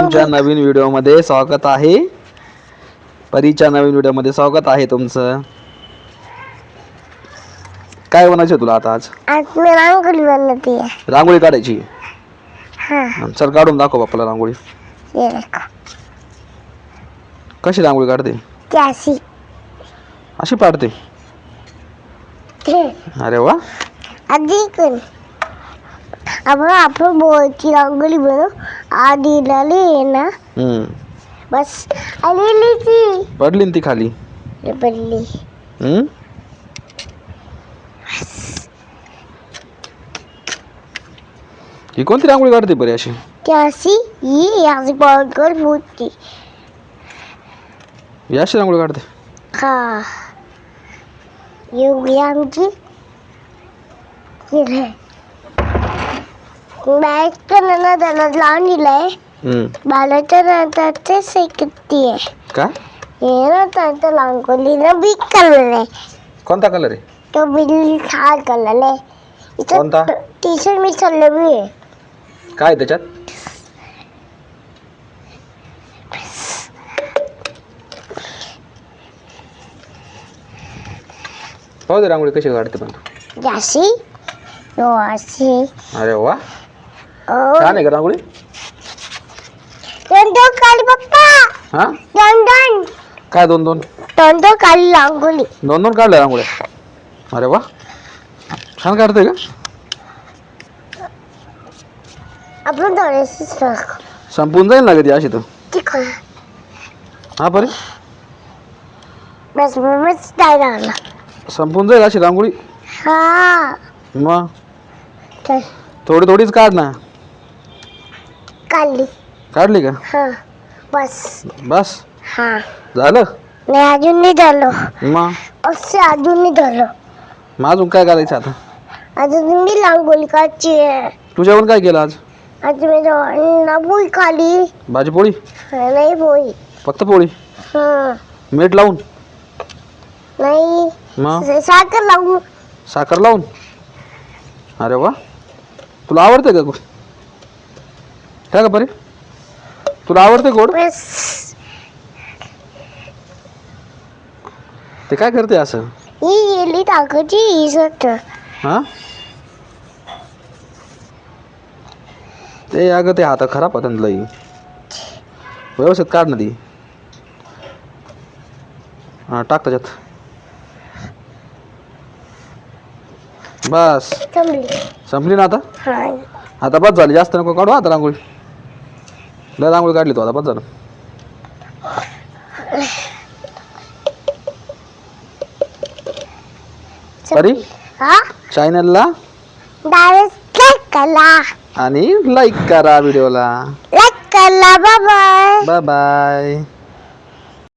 तुमच्या नवीन व्हिडिओमध्ये स्वागत आहे. परीच्या नवीन व्हिडिओमध्ये स्वागत आहे तुमचं. काय बनायचं तुला आता आज? रांगोळी बनवते. रांगोळी काढायची? हा. चल काढून दाखव बाप्पाला रांगोळी. कशी रांगोळी काढते? कैसी अशी. पाडते? अरे वा. बोलची रांगोळी बनव आधी लाली आहे ना हम्म. बस आलेली ती पडली ना ती खाली पडली हम्म? ही कोणती रांगोळी काढते बरी अशी कैसी ये अशी बॉल फुटती ही अशी रांगोळी काढते हा एवढी आमची बॅग ना त्याला लावून दिलंय. बालाच्या नंतर ते आहे. काय? हे ना त्यांचं रांगोलीला बिग कलर आहे. कोणता कलर आहे? तो बिल हा कलर आहे. कोणता? टी शर्ट मी चाललं बी आहे. काय त्याच्यात? पाहू दे रांगोळी कशी काढते पण नो अशी. अरे वा. छान आहे का रांगोळी? दोन दोन काढी पप्पा. हा? दोन दोन. काय दोन दोन? दोन दोन काढी रांगोली दोन दोन काढल्या रांगोळ्या? अरे वा. छान काढते का? आपण संपून जाईल ना कधी अशी तर. ठीक आहे हा बरे बस मम्मीच राहिला. संपून जाईल अशी रांगोळी? हा. मग? चल. थोडी थोडीच काढ ना. काढली. काढली का? हा बस. बस? हा. झालं? नाही अजून नाही झालं. मग? असे अजून नाही झालं. मग अजून काय करायचं आता? अजून मी रांगोळी काढची आहे. तू जेवण काय केलं आज? आज मी ना पोळी खाली. भाजी पोळी? नाही पोळी. फक्त पोळी? हा. मीठ लावून? नाही. मग? साखर लावू साखर लावून? अरे वा. तुला आवडते का का बरे तुला आवडते गोड? बस. ते काय करते असं? ही गेली ते अगं ते हात खराब होतात लई. व्यवस्थित काढ ना ती. हा टाक त्याच्यात. बस. संपली. ना आता? हा. आता बस झाली. जास्त नको काढू आता रांगोळी. लय रांगोळी काढली तू आता बस झालं. हा? चॅनलला डायरेक्ट लाईक करा. आणि लाईक करा व्हिडिओला लाईक करा बाय बाय बाय